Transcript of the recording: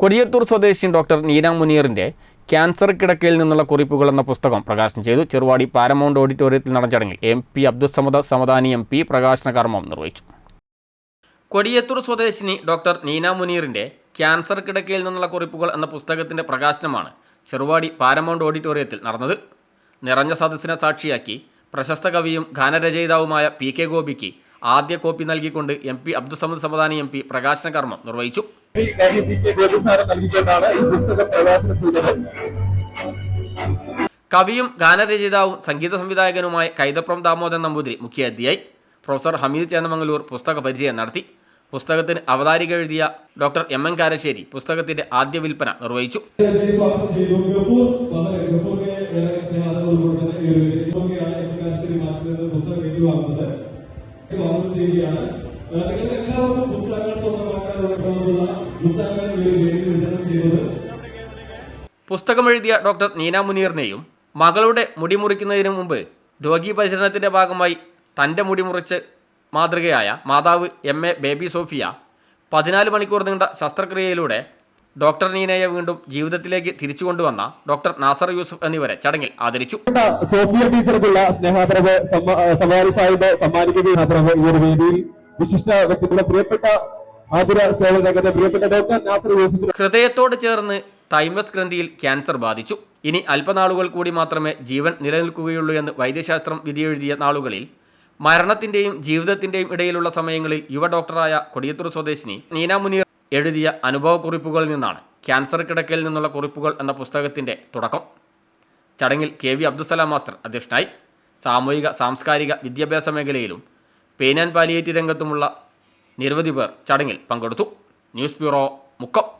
കൊടിയത്തൂർ സ്വദേശി doctor Neena മുനീറിന്റെ cancer കിടക്കയിൽ നിന്നുള്ള കുറിപ്പുകൾ എന്ന പുസ്തകം പ്രകാശനം ചെയ്തു. ചെറുവാടി പാരമൗണ്ട് ഓഡിറ്റോറിയത്തിൽ നടന്ന ചടങ്ങിൽ M P Abdussamad Samadani M P പ്രകാശന കർമ്മം നിർവഹിച്ചു. കൊടിയത്തൂർ സ്വദേശിനി ഡോക്ടർ നീന മുനീറിന്റെ ക്യാൻസർ കിടക്കയിൽ നിന്നുള്ള കുറിപ്പുകൾ എന്ന പുസ്തകത്തിന്റെ പ്രകാശനമാണ് ചെറുവാടി പാരമൗണ്ട് ഓഡിറ്റോറിയത്തിൽ നടന്നത്. നിറഞ്ഞ സദസ്സിനെ സാക്ഷിയാക്കി പ്രശസ്ത കവിയും ഗാനരചയിതാവുമായ പി കെ ഗോപിക്ക് ആദ്യ കോപ്പി നൽകിക്കൊണ്ട് M P Abdussamad Samadani M P പ്രകാശന കർമ്മം നിർവഹിച്ചു. കവിയും ഗാനരചയിതാവും സംഗീത സംവിധായകനുമായ കൈതപ്രം ദാമോദരൻ നമ്പൂതിരി മുഖ്യാതിഥിയായി. പ്രൊഫസർ ഹമീദ് ചേന്നമംഗലൂർ പുസ്തക പരിചയം നടത്തി. പുസ്തകത്തിന് അവതാരിക എഴുതിയ ഡോക്ടർ എം എൻ കാരശ്ശേരി പുസ്തകത്തിന്റെ ആദ്യ വിൽപ്പന നിർവഹിച്ചു. പുസ്തകം സ്വാഗതം ചെയ്യുകയാണ് നിങ്ങൾ എല്ലാവർക്കും പുസ്തകങ്ങൾ സ്വന്തമാക്കാനുള്ള പുസ്തകങ്ങൾ വിതരണം ചെയ്യുന്നത് പുസ്തകം എഴുതിയ ഡോക്ടർ നീന മുനീറിനെയും മകളുടെ മുടി മുറിക്കുന്നതിന് മുമ്പ് രോഗി പരിചരണത്തിന്റെ ഭാഗമായി തന്റെ മുടി മുറിച്ച് മാതൃകയായ മാതാവ് എം എ ബേബി സോഫിയ പതിനാല് മണിക്കൂർ നീണ്ട ശസ്ത്രക്രിയയിലൂടെ ഡോക്ടർ നീനയെ വീണ്ടും ജീവിതത്തിലേക്ക് തിരിച്ചു കൊണ്ടുവന്ന ഡോക്ടർ നാസർ യൂസഫ് എന്നിവരെ ചടങ്ങിൽ ആദരിച്ചു. സോഫിയ ടീച്ചർക്കുള്ള സ്നേഹാദരവ് സമാരി സാഹിബ് സമ്മാനിക്കുന്ന ഈ ഒരു വേദിയിൽ. വിശിഷ്ട വ്യക്തികളുടെ പ്രിയപ്പെട്ട ആതുര സേവന രംഗത്തെ പ്രിയപ്പെട്ട ഡോക്ടർ നാസർ യൂസഫ്. ഹൃദയത്തോട് ചേർന്ന് തൈമസ് ഗ്രന്ഥിയിൽ ക്യാൻസർ ബാധിച്ചു. ഇനി അല്പനാളുകൾ കൂടി മാത്രമേ ജീവൻ നിലനിൽക്കുകയുള്ളൂ എന്ന് വൈദ്യശാസ്ത്രം വിധിയെഴുതിയ നാളുകളിൽ മരണത്തിന്റെയും ജീവിതത്തിന്റെയും ഇടയിലുള്ള സമയങ്ങളിൽ യുവ ഡോക്ടറായ കൊടിയത്തൂർ സ്വദേശിനി നീന മുനീർ എഴുതിയ അനുഭവക്കുറിപ്പുകളിൽ നിന്നാണ് ക്യാൻസർ കിടക്കയിൽ നിന്നുള്ള കുറിപ്പുകൾ എന്ന പുസ്തകത്തിന്റെ തുടക്കം. ചടങ്ങിൽ കെ വി അബ്ദുസലാം മാസ്റ്റർ അധ്യക്ഷനായി. സാമൂഹിക സാംസ്കാരിക വിദ്യാഭ്യാസ മേഖലയിലും പെയിൻ ആൻഡ് പാലിയേറ്റ് രംഗത്തുമുള്ള നിരവധി പേർ ചടങ്ങിൽ പങ്കെടുത്തു. News bureau Mukkam.